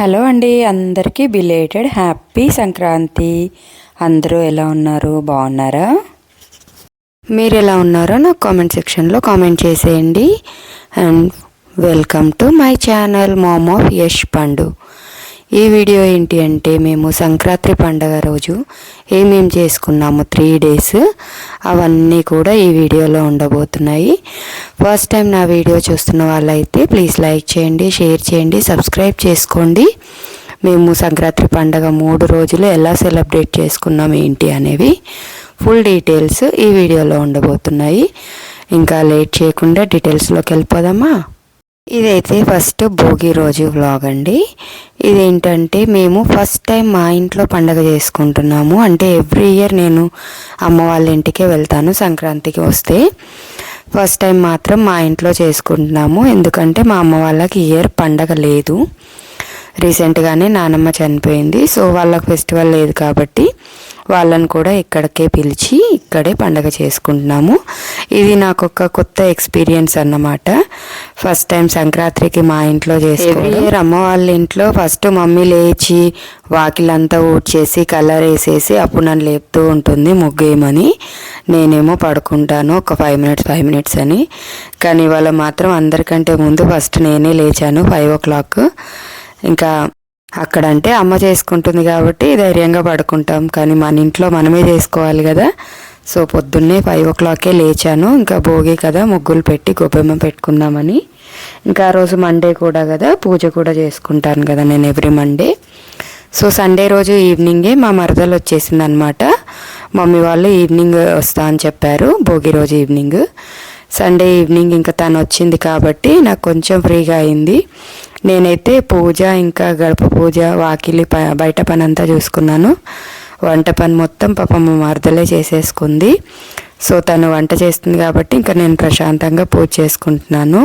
Hello అండి అందరికీ belated happy Sankranti. అందరూ ఎలా ఉన్నారు? బాగున్నారా? మీరు ఎలా ఉన్నారో నాకు కామెంట్ సెక్షన్లో కామెంట్ చేసేయండి. And welcome to my channel mom of Yash పండు ఈ వీడియో ఏంటి అంటే మేము సంక్రాంతి పండగ రోజు ఏమేం చేసుకున్నాము త్రీ డేస్ అవన్నీ కూడా ఈ వీడియోలో ఉండబోతున్నాయి. ఫస్ట్ టైం నా వీడియో చూస్తున్న వాళ్ళైతే ప్లీజ్ లైక్ చేయండి షేర్ చేయండి సబ్స్క్రైబ్ చేసుకోండి. మేము సంక్రాంతి పండగ మూడు రోజులు ఎలా సెలబ్రేట్ చేసుకున్నాం ఏంటి అనేవి ఫుల్ డీటెయిల్స్ ఈ వీడియోలో ఉండబోతున్నాయి. ఇంకా లేట్ చేయకుండా డీటెయిల్స్లోకి వెళ్ళిపోదామా? ఇదైతే ఫస్ట్ భోగి రోజు వ్లాగ్ అండి. ఇదేంటంటే మేము ఫస్ట్ టైం మా ఇంట్లో పండగ చేసుకుంటున్నాము. అంటే ఎవ్రీ ఇయర్ నేను అమ్మ వాళ్ళ ఇంటికే వెళ్తాను సంక్రాంతికి వస్తే. ఫస్ట్ టైం మాత్రం మా ఇంట్లో చేసుకుంటున్నాము. ఎందుకంటే మా అమ్మ వాళ్ళకి ఇయర్ పండగ లేదు. రీసెంట్గానే నానమ్మ చనిపోయింది. సో వాళ్ళకి ఫెస్టివల్ లేదు కాబట్టి వాళ్ళని కూడా ఇక్కడికే పిలిచి ఇక్కడే పండగ చేసుకుంటున్నాము. ఇది నాకు ఒక కొత్త ఎక్స్పీరియన్స్ అన్నమాట. ఫస్ట్ టైం సంక్రాంతికి మా ఇంట్లో చేసుకోవడం. అమ్మ వాళ్ళ ఇంట్లో ఫస్ట్ మమ్మీ లేచి వాకిలంతా ఊడ్చేసి కలర్ వేసేసి అప్పుడు నన్ను లేపుతూ ఉంటుంది ముగ్గేయమని. నేనేమో పడుకుంటాను ఒక ఫైవ్ మినిట్స్ ఫైవ్ మినిట్స్ అని. కానీ ఇవాళ మాత్రం అందరికంటే ముందు ఫస్ట్ నేనే లేచాను ఫైవ్ ఓ క్లాక్. ఇంకా అక్కడ అంటే అమ్మ చేసుకుంటుంది కాబట్టి ధైర్యంగా పడుకుంటాం. కానీ మన ఇంట్లో మనమే చేసుకోవాలి కదా. సో పొద్దున్నే ఫైవ్ ఓ క్లాకే లేచాను. ఇంకా భోగి కదా ముగ్గులు పెట్టి గొబ్బెమ్మ పెట్టుకుందామని. ఇంకా ఆ రోజు మండే కూడా కదా పూజ కూడా చేసుకుంటాను కదా నేను ఎవ్రీ మండే సో సండే రోజు ఈవినింగే మా మరదలు వచ్చేసింది అనమాట మమ్మీ వాళ్ళు ఈవినింగ్ వస్తా అని చెప్పారు భోగి రోజు ఈవినింగ్ సండే ఈవినింగ్ ఇంకా తను వచ్చింది కాబట్టి నాకు కొంచెం ఫ్రీగా అయింది. నేనైతే పూజ ఇంకా గడప పూజ వాకిలి ప బయట పని అంతా చూసుకున్నాను. వంట పని మొత్తం పాపం మరదలే చేసేసుకుంది. సో తను వంట చేస్తుంది కాబట్టి ఇంకా నేను ప్రశాంతంగా పూజ చేసుకుంటున్నాను.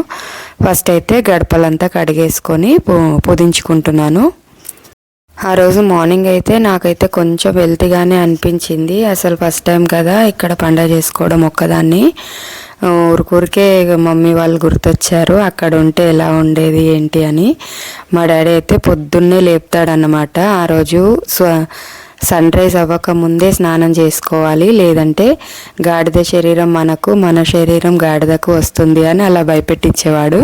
ఫస్ట్ అయితే గడపలంతా కడిగేసుకొని పు పుదించుకుంటున్నాను ఆ రోజు మార్నింగ్ అయితే నాకైతే కొంచెం వెల్తీగానే అనిపించింది. అసలు ఫస్ట్ టైం కదా ఇక్కడ పండగ చేసుకోవడం ఒక్కదాన్ని. ఊరికూరికే మమ్మీ వాళ్ళు గుర్తొచ్చారు అక్కడ ఉంటే ఎలా ఉండేది ఏంటి అని. మా డాడీ అయితే పొద్దున్నే లేపుతాడన్నమాట. ఆ రోజు స్వ సన్ రైజ్ అవ్వక ముందే స్నానం చేసుకోవాలి లేదంటే గాడిద శరీరం మనకు మన శరీరం గాడిదకు వస్తుంది అని అలా భయపెట్టించేవాడు.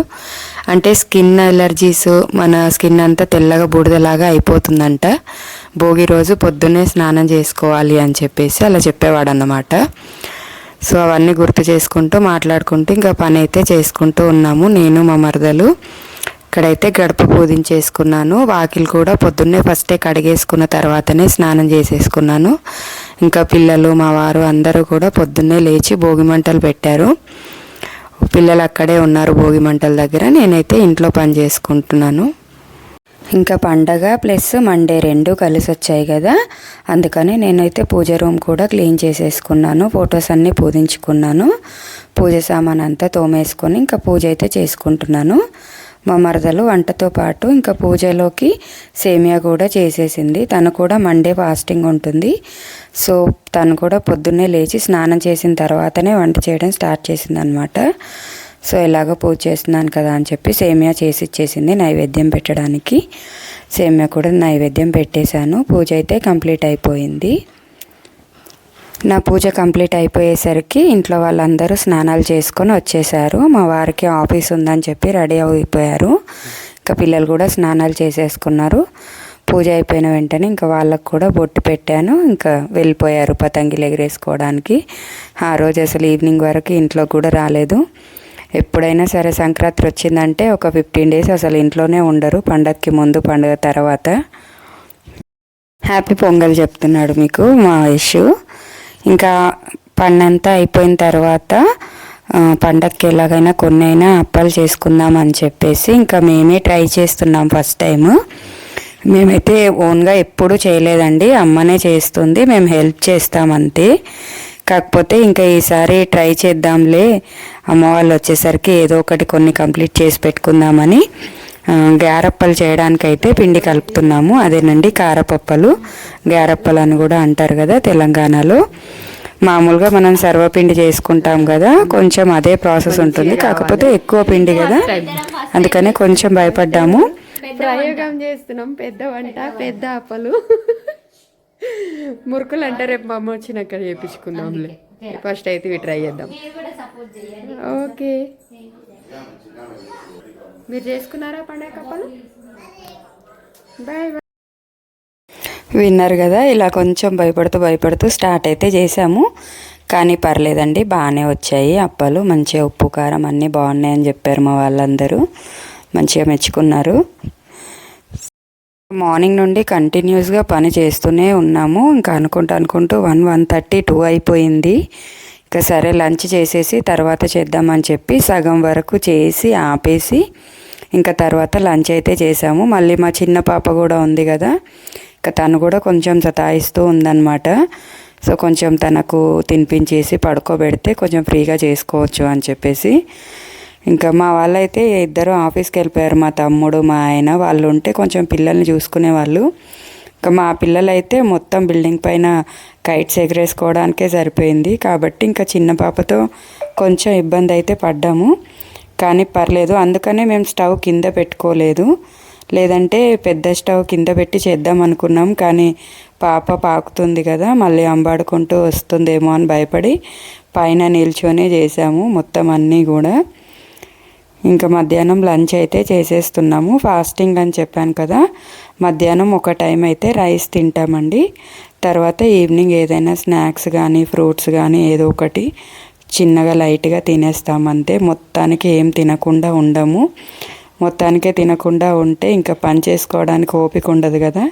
అంటే స్కిన్ ఎలర్జీస్ మన స్కిన్ అంతా తెల్లగా బూడిదలాగా అయిపోతుందంట. భోగి రోజు పొద్దున్నే స్నానం చేసుకోవాలి అని చెప్పేసి అలా చెప్పేవాడు అన్నమాట సో అవన్నీ గుర్తు చేసుకుంటూ మాట్లాడుకుంటూ ఇంకా పని అయితే చేసుకుంటూ ఉన్నాము నేను మా మరదలు. ఇక్కడైతే గడప పూజించేసుకున్నాను వాకిలు కూడా పొద్దున్నే ఫస్టే కడిగేసుకున్న తర్వాతనే స్నానం చేసేసుకున్నాను. ఇంకా పిల్లలు మా వారు అందరూ కూడా పొద్దున్నే లేచి భోగి మంటలు పెట్టారు. పిల్లలు అక్కడే ఉన్నారు భోగి మంటల దగ్గర. నేనైతే ఇంట్లో పని చేసుకుంటున్నాను. ఇంకా పండగ ప్లస్ మండే రెండు కలిసి వచ్చాయి కదా. అందుకని నేనైతే పూజ రూమ్ కూడా క్లీన్ చేసేసుకున్నాను. ఫొటోస్ అన్నీ పూజించుకున్నాను. పూజ సామాన్ అంతా తోమేసుకొని ఇంకా పూజ అయితే చేసుకుంటున్నాను. మా మరదలు వంటతో పాటు ఇంకా పూజలోకి సేమియా కూడా చేసేసింది. తను కూడా మండే ఫాస్టింగ్ ఉంటుంది. సో తను కూడా పొద్దున్నే లేచి స్నానం చేసిన తర్వాతనే వంట చేయడం స్టార్ట్ చేసింది అనమాట సో ఇలాగ పూజ చేస్తున్నాను కదా అని చెప్పి సేమియా చేసి ఇచ్చేసింది నైవేద్యం పెట్టడానికి. సేమియా కూడా నైవేద్యం పెట్టేశాను. పూజ అయితే కంప్లీట్ అయిపోయింది. నా పూజ కంప్లీట్ అయిపోయేసరికి ఇంట్లో వాళ్ళందరూ స్నానాలు చేసుకొని వచ్చేసారు. మా వారికి ఆఫీస్ ఉందని చెప్పి రెడీ అయిపోయారు. ఇంకా పిల్లలు కూడా స్నానాలు చేసేసుకున్నారు. పూజ అయిపోయిన వెంటనే ఇంకా వాళ్ళకు కూడా బొట్టు పెట్టాను. ఇంకా వెళ్ళిపోయారు పతంగిలు ఎగరేసుకోవడానికి. ఆ రోజు అసలు ఈవినింగ్ వరకు ఇంట్లో కూడా రాలేదు. ఎప్పుడైనా సరే సంక్రాంతి వచ్చిందంటే ఒక ఫిఫ్టీన్ డేస్ అసలు ఇంట్లోనే ఉండరు. పండగకి ముందు పండగ తర్వాత. హ్యాపీ పొంగల్ చెప్తున్నాడు మీకు మా ఇష్యూ ఇంకా పండంతా అయిపోయిన తర్వాత పండక్కి ఎలాగైనా కొన్ని అయినా అప్పాలు చేసుకుందాం అని చెప్పేసి ఇంకా మేమే ట్రై చేస్తున్నాం ఫస్ట్ టైం మేమైతే ఓన్గా ఎప్పుడూ చేయలేదండి అమ్మనే చేస్తుంది మేము హెల్ప్ చేస్తాం అంతే. కాకపోతే ఇంకా ఈసారి ట్రై చేద్దాంలే అమ్మ వాళ్ళు వచ్చేసరికి ఏదో ఒకటి కొన్ని కంప్లీట్ చేసి పెట్టుకుందామని. గారప్పలు చేయడానికైతే పిండి కలుపుతున్నాము. అదేనండి కారపప్పలు. గారప్పలు అని కూడా అంటారు కదా తెలంగాణలో. మామూలుగా మనం సర్వపిండి చేసుకుంటాం కదా కొంచెం అదే ప్రాసెస్ ఉంటుంది. కాకపోతే ఎక్కువ పిండి కదా. అందుకనే కొంచెం భయపడ్డాము. ప్రయోగం చేస్తున్నాం. పెద్ద వంట పెద్ద అప్పలు. మురుకులు అంటే రేపు మా అమ్మ వచ్చినాక చేపించుకుందాంలే ఫస్ట్ అయితే ఇవి ట్రై చేద్దాం. మీరు కూడా సపోర్ట్ చేయండి. ఓకే. మీరు చేసుకున్నారా పండగ అప్పలు బాయ్ బాయ్ విన్నారు కదా ఇలా కొంచెం భయపడుతూ భయపడుతూ స్టార్ట్ అయితే చేసాము కానీ పర్లేదండి బాగానే వచ్చాయి అప్పలు. మంచిగా ఉప్పు కారం అన్నీ బాగున్నాయని చెప్పారు మా వాళ్ళందరూ. మంచిగా మెచ్చుకున్నారు. మార్నింగ్ నుండి కంటిన్యూస్గా పని చేస్తూనే ఉన్నాము. ఇంకా అనుకుంటూ అనుకుంటూ వన్ వన్ థర్టీ టూ అయిపోయింది. ఇంకా సరే లంచ్ చేసేసి తర్వాత చేద్దామని చెప్పి సగం వరకు చేసి ఆపేసి ఇంకా తర్వాత లంచ్ అయితే చేసాము. మళ్ళీ మా చిన్న పాప కూడా ఉంది కదా ఇంకా తను కూడా కొంచెం సతాయిస్తూ ఉందన్నమాట. సో కొంచెం తనకు తినిపించేసి పడుకోబెడితే కొంచెం ఫ్రీగా చేసుకోవచ్చు అని చెప్పేసి. ఇంకా మా వాళ్ళైతే ఇద్దరు ఆఫీస్కి వెళ్ళిపోయారు. మా తమ్ముడు మా ఆయన వాళ్ళు ఉంటే కొంచెం పిల్లల్ని చూసుకునే వాళ్ళు ఇంకా మా పిల్లలైతే మొత్తం బిల్డింగ్ పైన కైట్స్ ఎగరేసుకోవడానికే సరిపోయింది. కాబట్టి ఇంకా చిన్న పాపతో కొంచెం ఇబ్బంది అయితే పడ్డాము. కానీ పర్లేదు అందుకనే మేము స్టవ్ కింద పెట్టుకోలేదు. లేదంటే పెద్ద స్టవ్ కింద పెట్టి చేద్దాం అనుకున్నాం. కానీ పాప పాకుతుంది కదా మళ్ళీ అంబాడుకుంటూ వస్తుందేమో అని భయపడి పైన నిల్చొనే చేసాము మొత్తం అన్నీ కూడా. ఇంకా మధ్యాహ్నం లంచ్ అయితే చేసేస్తున్నాము. ఫాస్టింగ్ అని చెప్పాను కదా. మధ్యాహ్నం ఒక టైం అయితే రైస్ తింటామండి. తర్వాత ఈవినింగ్ ఏదైనా స్నాక్స్ కానీ ఫ్రూట్స్ కానీ ఏదో ఒకటి చిన్నగా లైట్గా తినేస్తాం అంతే. మొత్తానికి ఏం తినకుండా ఉండము. మొత్తానికే తినకుండా ఉంటే ఇంకా పని చేసుకోవడానికి ఓపిక ఉండదు కదా.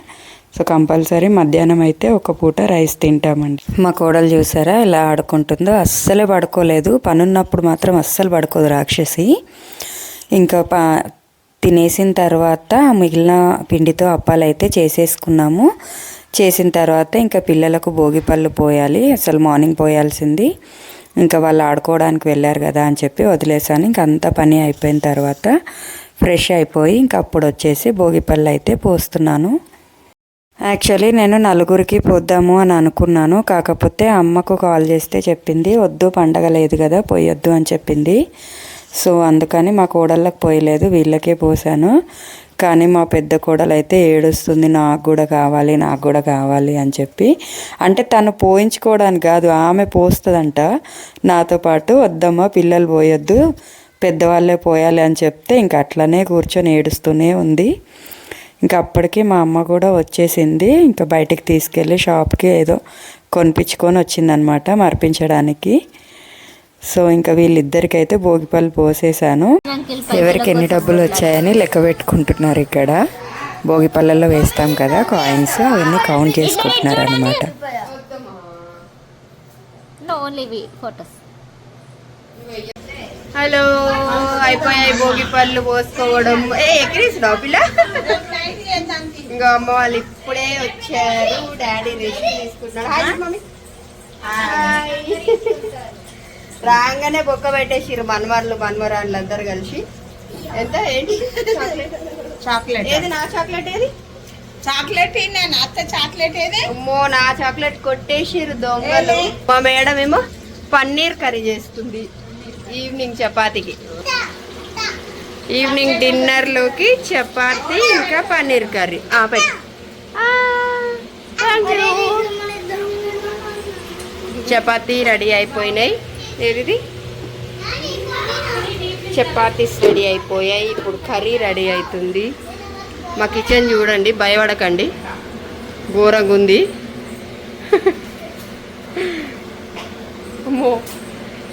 సో కంపల్సరీ మధ్యాహ్నం అయితే ఒక పూట రైస్ తింటామండి. మా కోడలు చూసారా ఎలా ఆడుకుంటుందో? అస్సలే పడుకోలేదు. పనున్నప్పుడు మాత్రం అస్సలు పడుకోదు రాక్షసి. ఇంకా పా తినేసిన తర్వాత మిగిలిన పిండితో అప్పాలు అయితే చేసేసుకున్నాము. చేసిన తర్వాత ఇంకా పిల్లలకు భోగి పళ్ళు పోయాలి. అసలు మార్నింగ్ పోయాల్సింది. ఇంకా వాళ్ళు ఆడుకోవడానికి వెళ్ళారు కదా అని చెప్పి వదిలేసాను ఇంకా అంత పని అయిపోయిన తర్వాత ఫ్రెష్ అయిపోయి ఇంకా అప్పుడు వచ్చేసి భోగి పళ్ళు అయితే పోస్తున్నాను. యాక్చువల్లీ నేను నలుగురికి పోద్దాము అని అనుకున్నాను. కాకపోతే అమ్మకు కాల్ చేస్తే చెప్పింది వద్దు పండగ లేదు కదా పోయొద్దు అని చెప్పింది. సో అందుకని మా కోడళ్ళకి పోయలేదు వీళ్ళకే పోసాను. కానీ మా పెద్ద కోడలు అయితే ఏడుస్తుంది నాకు కూడా కావాలి నాకు కూడా కావాలి అని చెప్పి. అంటే తను పోయించుకోవడానికి కాదు ఆమె పోస్తుందంట. నాతో పాటు వద్దమ్మా పిల్లలు పోయొద్దు పెద్దవాళ్ళే పోయాలి అని చెప్తే ఇంక అట్లనే కూర్చొని ఏడుస్తూనే ఉంది. ఇంకా అప్పటికి మా అమ్మ కూడా వచ్చేసింది. ఇంకా బయటికి తీసుకెళ్ళి షాప్కి ఏదో కొనిపించుకొని వచ్చిందనమాట మర్పించడానికి. సో ఇంకా వీళ్ళిద్దరికైతే భోగిపళ్ళు పోసేసాను. ఎవరికి ఎన్ని డబ్బులు వచ్చాయని లెక్క పెట్టుకుంటున్నారు ఇక్కడ. భోగిపళ్ళల్లో వేస్తాం కదా కాయిన్స్ అవన్నీ కౌంట్ చేసుకుంటున్నారు అనమాట no only we photos hello అయిపోయాయి భోగి పళ్ళు పోసుకోవడం. ఏ ఎక్కిరిస్తున్నావు పిల్ల. ఇంకా అమ్మ వాళ్ళు ఇప్పుడే వచ్చారు. డాడీ రెస్ట్ తీసుకుంటున్నాడు హాయ్ మమ్మీ హాయ్ రాగానే బొక్క పెట్టేసిరు మన్మర్లు మన్మరాళ్ళు అందరు కలిసి. ఎంత? ఏంటి? చాక్లెట్ ఏది నా చాక్లెట్ ఏది? చాక్లెట్ నేను అత్త చాక్లెట్ ఏది? అమ్మో నా చాక్లెట్ కొట్టేసిరు దొంగలు. మా మేడం ఏమో పన్నీర్ కర్రీ చేస్తుంది. ఈవినింగ్ చపాతీకి. ఈవినింగ్ డిన్నర్లోకి చపాతీ ఇంకా పన్నీర్ కర్రీ. పెట్టు. చపాతీ రెడీ అయిపోయినాయి. ఏది చపాతీస్ రెడీ అయిపోయాయి. ఇప్పుడు కర్రీ రెడీ అవుతుంది. మా కిచెన్ చూడండి భయపడకండి. ఘోరంగా ఉంది. అమ్మో.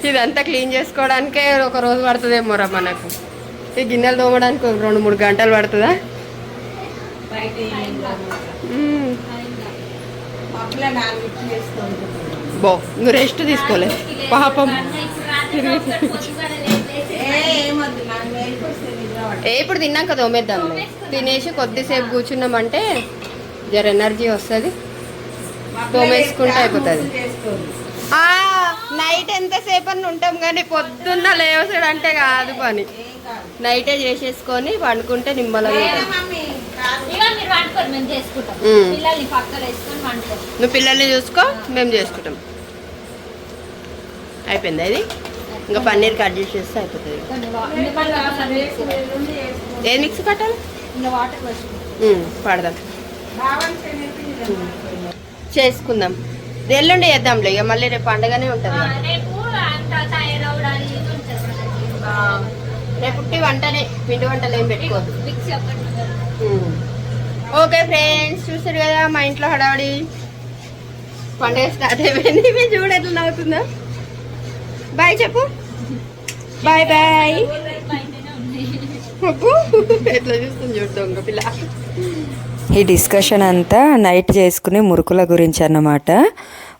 ఇదంతా క్లీన్ చేసుకోవడానికే ఒక రోజు పడుతుందేమో రా మనకు. ఈ గిన్నెలు తోమడానికి ఒక రెండు మూడు గంటలు పడుతుందా? బో నువ్వు రెస్ట్ తీసుకోలే. పాపం. ఏ ఇప్పుడు తిన్నాక తోమేద్దాం తినేసి కొద్దిసేపు కూర్చున్నామంటే జర ఎనర్జీ వస్తుంది. తోమేసుకుంటే అయిపోతుంది. నైట్ ఎంతసేపు అని ఉంటాం కానీ పొద్దున్న లేవసాడు అంటే కాదు పని. నైటే చేసేసుకొని పండుకుంటే నిమ్మలంగా ఏ నువ్వు పిల్లల్ని చూసుకో మేము చేసుకుంటాం. అయిపోయింది అది ఇంకా పన్నీర్ కట్ చేసేస్తే అయిపోతుంది. ఏది మిక్స్ కట్టాలి పాడదాం. చేసుకుందాం. ఎల్లుండి చేద్దాంలే ఇక మళ్ళీ రేపు పండగనే ఉంటుంది ఉట్టి వంటనే పిండి వంటలు ఏం. ఉమ్. ఓకే ఫ్రెండ్స్ చూసారు కదా మా ఇంట్లో హడావడి. పండుగ స్టార్ట్ అయిపోయింది. మీరు చూడు ఎట్లా నవ్వుతుందా. బాయ్ చెప్పు. Bye bye. ఎట్లా చూస్తుంది చూడు దొంగ పిల్ల. ఈ డిస్కషన్ అంతా నైట్ చేసుకునే మురుకుల గురించి అన్నమాట.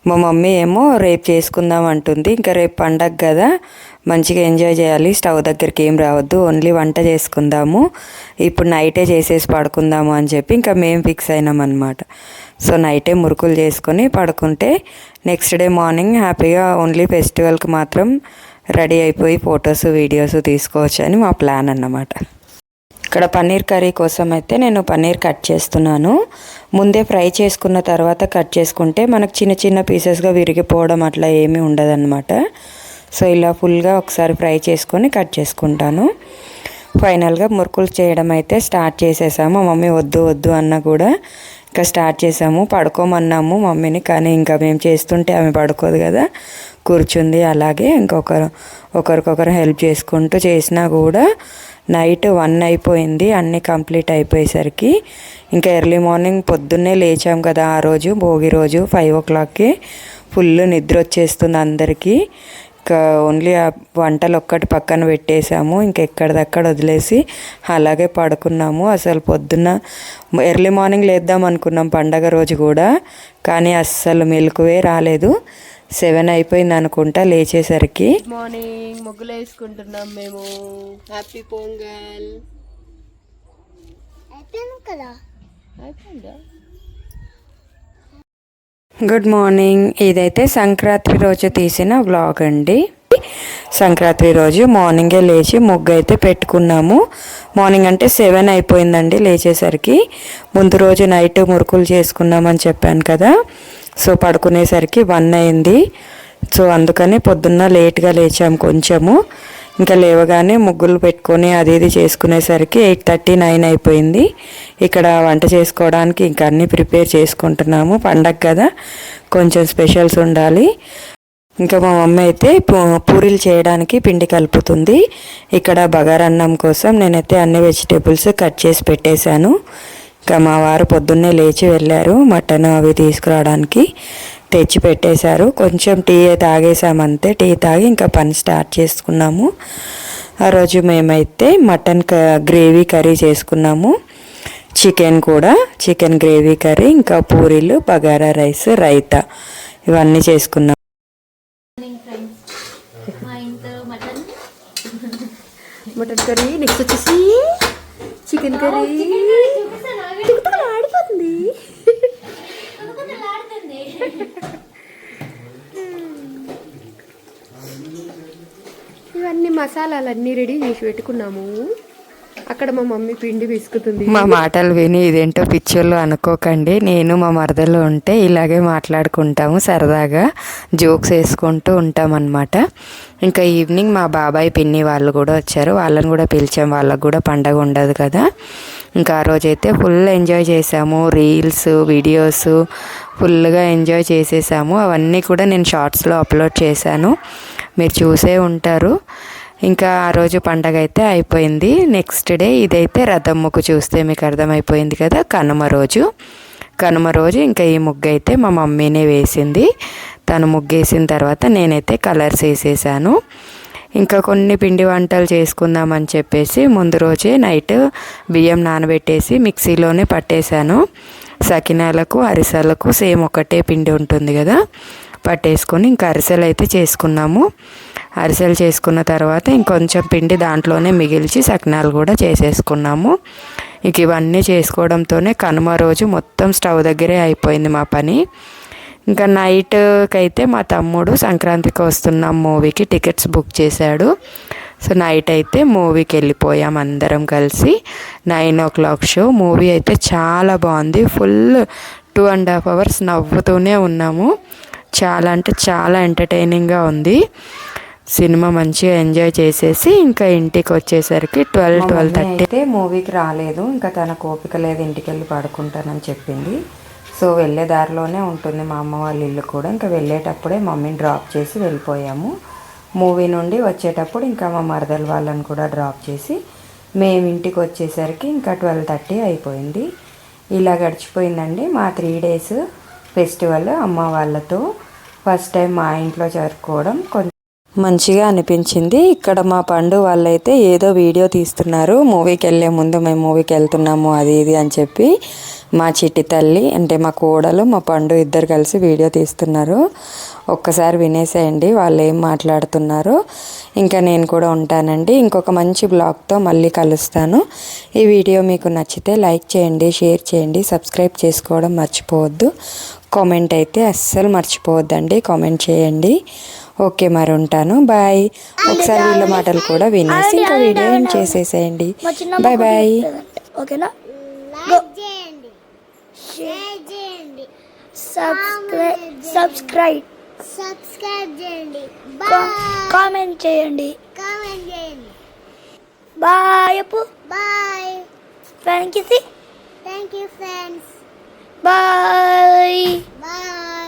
మా మమ్మీ ఏమో రేపు చేసుకుందాం అంటుంది. ఇంకా రేపు పండగ కదా. మంచిగా ఎంజాయ్ చేయాలి. స్టవ్ దగ్గరికి ఏం రావద్దు. ఓన్లీ వంట చేసుకుందాము. ఇప్పుడు నైటే చేసేసి పడుకుందాము అని చెప్పి ఇంకా మేము ఫిక్స్ అయినాం అనమాట సో నైటే మురుకులు చేసుకొని పడుకుంటే నెక్స్ట్ డే మార్నింగ్ హ్యాపీగా ఓన్లీ ఫెస్టివల్కి మాత్రం రెడీ అయిపోయి ఫొటోస్ వీడియోస్ తీసుకోవచ్చు అని మా ప్లాన్ అన్నమాట. ఇక్కడ పన్నీర్ కర్రీ కోసం అయితే నేను పన్నీర్ కట్ చేస్తున్నాను. ముందే ఫ్రై చేసుకున్న తర్వాత కట్ చేసుకుంటే మనకు చిన్న చిన్న పీసెస్గా విరిగిపోవడం అట్లా ఏమీ ఉండదన్నమాట. సో ఇలా ఫుల్గా ఒకసారి ఫ్రై చేసుకొని కట్ చేసుకుంటాను. ఫైనల్గా మురుకులు చేయడం అయితే స్టార్ట్ చేసేసాము. మమ్మీ వద్దు వద్దు అన్న కూడా ఇంకా స్టార్ట్ చేసాము. పడుకోమన్నాము మమ్మీని కానీ ఇంకా మేము చేస్తుంటే ఆమె పడుకోదు కదా. కూర్చుంది అలాగే ఇంకొకరు ఒకరికొకరు హెల్ప్ చేసుకుంటూ చేసినా కూడా నైట్ వన్ అయిపోయింది. అన్నీ కంప్లీట్ అయిపోయేసరికి ఇంకా ఎర్లీ మార్నింగ్ పొద్దున్నే లేచాం కదా ఆ రోజు భోగి రోజు ఫైవ్ ఓ క్లాక్కి. ఫుల్ నిద్ర వచ్చేస్తుంది అందరికీ. ఇంకా ఓన్లీ ఆ వంటలు ఒక్కటి పక్కన పెట్టేసాము ఇంకెక్కడిదక్కడ వదిలేసి అలాగే పడుకున్నాము. అసలు పొద్దున్న ఎర్లీ మార్నింగ్ లేద్దాం అనుకున్నాం పండగ రోజు కూడా కానీ అస్సలు మెలకువే రాలేదు. సెవెన్ అయిపోయింది అనుకుంటా లేచేసరికి. మార్నింగ్ ముగ్గులు వేసుకుంటున్నాం మేము. హ్యాపీ పొంగల్. అయిపోయిందా? Good morning. ఇదైతే సంక్రాంతి రోజు తీసిన వ్లాగ్ అండి. సంక్రాంతి రోజు మార్నింగే లేచి ముగ్గు అయితే పెట్టుకున్నాము. మార్నింగ్ అంటే సెవెన్ అయిపోయిందండి లేచేసరికి. ముందు రోజు నైట్ మురుకులు చేసుకున్నామని చెప్పాను కదా. సో పడుకునేసరికి వన్ అయింది. సో అందుకని పొద్దున్న లేట్గా లేచాము కొంచెము. ఇంకా లేవగానే ముగ్గులు పెట్టుకొని అది ఇది చేసుకునేసరికి ఎయిట్ థర్టీ నైన్ అయిపోయింది. ఇక్కడ వంట చేసుకోవడానికి ఇంకా అన్నీ ప్రిపేర్ చేసుకుంటున్నాము. పండగ కదా కొంచెం స్పెషల్స్ ఉండాలి. ఇంకా మా మమ్మీ అయితే పూ- పూరీలు చేయడానికి పిండి కలుపుతుంది. ఇక్కడ బగారన్నం కోసం నేనైతే అన్ని వెజిటేబుల్స్ కట్ చేసి పెట్టేశాను. ఇంకా మా వారు పొద్దున్నే లేచి వెళ్ళారు మటన్ అవి తీసుకురావడానికి. తెచ్చి పెట్టేశారు కొంచెం టీ తాగేసామంతే టీ తాగి ఇంకా పని స్టార్ట్ చేసుకున్నాము. ఆ రోజు మేమైతే మటన్ క- గ్రేవీ కర్రీ చేసుకున్నాము. చికెన్ కూడా చికెన్ గ్రేవీ కర్రీ ఇంకా పూరీలు బగారా రైస్ రైతా. ఇవన్నీ చేసుకున్నాం. మార్నింగ్ ఫ్రెండ్స్ మా ఇంట్లో మటన్. మటన్ కర్రీ నెక్స్ట్ వచ్చేసి చికెన్ కర్రీ. మసాలాలన్నీ రెడీ చేసి పెట్టుకున్నాము. అక్కడ మా మమ్మీ పిండి పిసుకుతుంది మా మాటలు విని ఇదేంటో పిచ్చోళ్ళు అనుకోకండి. నేను మా మరదలు ఉంటే ఇలాగే మాట్లాడుకుంటాము సరదాగా జోక్స్ వేసుకుంటూ ఉంటామన్నమాట. ఇంకా ఈవినింగ్ మా బాబాయ్ పిన్ని వాళ్ళు కూడా వచ్చారు. వాళ్ళని కూడా పిలిచాం. వాళ్ళకు కూడా పండగ ఉండదు కదా. ఇంకా ఆ రోజైతే ఫుల్ ఎంజాయ్ చేసాము. రీల్స్ వీడియోస్ ఫుల్గా ఎంజాయ్ చేసేసాము. అవన్నీ కూడా నేను షార్ట్స్లో అప్లోడ్ చేశాను. మీరు చూసే ఉంటారు. ఇంకా ఆ రోజు పండగ అయితే అయిపోయింది. నెక్స్ట్ డే ఇదైతే రథం ముగ్గు చూస్తే మీకు అర్థమైపోయింది కదా కనుమ రోజు. కనుమ రోజు ఇంకా ఈ ముగ్గు అయితే మా మమ్మీనే వేసింది. తను ముగ్గేసిన తర్వాత నేనైతే కలర్స్ వేసేసాను. ఇంకా కొన్ని పిండి వంటలు చేసుకుందామని చెప్పేసి ముందు రోజే నైట్ బియ్యం నానబెట్టేసి మిక్సీలోనే పట్టేశాను. సకినాలకు అరిసెలకు సేమ్ ఒకటే పిండి ఉంటుంది కదా. పట్టేసుకొని ఇంకా అరిసెలు అయితే చేసుకున్నాము. అరిసెలు చేసుకున్న తర్వాత ఇంకొంచెం పిండి దాంట్లోనే మిగిల్చి సకినాలు కూడా చేసేసుకున్నాము. ఇక ఇవన్నీ చేసుకోవడంతోనే కనుమ రోజు మొత్తం స్టవ్ దగ్గరే అయిపోయింది మా పని. ఇంకా నైట్కైతే మా తమ్ముడు సంక్రాంతికి వస్తున్నాం మూవీకి టికెట్స్ బుక్ చేశాడు. సో నైట్ అయితే మూవీకి వెళ్ళిపోయాం అందరం కలిసి. Nine o'clock show. మూవీ అయితే చాలా బాగుంది. Full two and half hours నవ్వుతూనే ఉన్నాము. చాలా అంటే చాలా ఎంటర్టైనింగ్గా ఉంది. సినిమా మంచిగా ఎంజాయ్ చేసేసి ఇంకా ఇంటికి వచ్చేసరికి ట్వెల్వ్ ట్వెల్వ్ థర్టీ అయితే మూవీకి రాలేదు. ఇంకా తన ఓపిక లేదు ఇంటికి వెళ్ళి పడుకుంటానని చెప్పింది. సో వెళ్ళే దారిలోనే ఉంటుంది మా అమ్మ వాళ్ళ ఇల్లు కూడా. ఇంకా వెళ్ళేటప్పుడే మమ్మీని డ్రాప్ చేసి వెళ్ళిపోయాము. మూవీ నుండి వచ్చేటప్పుడు ఇంకా మా మరదల వాళ్ళని కూడా డ్రాప్ చేసి మేము ఇంటికి వచ్చేసరికి ఇంకా ట్వెల్వ్ థర్టీ అయిపోయింది. ఇలా గడిచిపోయిందండి మా త్రీ డేస్ ఫెస్టివల్ అమ్మ వాళ్ళతో. ఫస్ట్ టైం మా ఇంట్లో జరుపుకోవడం కొంచెం మంచిగా అనిపించింది. ఇక్కడ మా పండు వాళ్ళైతే ఏదో వీడియో తీస్తున్నారు. మూవీకి వెళ్ళే ముందు మేము మూవీకి వెళ్తున్నాము అది ఇది అని చెప్పి మా చిట్టి తల్లి అంటే మా కోడలు మా పండు ఇద్దరు కలిసి వీడియో తీస్తున్నారు. ఒక్కసారి వినేసేయండి వాళ్ళు ఏం మాట్లాడుతున్నారు. ఇంకా నేను కూడా ఉంటానండి. ఇంకొక మంచి బ్లాగ్తో మళ్ళీ కలుస్తాను. ఈ వీడియో మీకు నచ్చితే లైక్ చేయండి షేర్ చేయండి సబ్స్క్రైబ్ చేసుకోవడం మర్చిపోవద్దు. కామెంట్ అయితే అస్సలు మర్చిపోవద్దండి. కామెంట్ చేయండి. ఓకే మరి ఉంటాను. బాయ్. ఒకసారి వీళ్ళ మాటలు కూడా వినేసి ఇంకా వీడియో ఏం చేసేసేయండి. Bye bye. ఓకేనా? లైక్ చేయండి షేర్ చేయండి. సబ్స్క్రైబ్. సబ్స్క్రైబ్ సబ్స్క్రైబ్ చేయండి కామెంట్ చేయండి. కామెంట్ చేయండి. బాయ్ అప్పు. బాయ్ ఫ్యాన్ కిసి thank you friends bye bye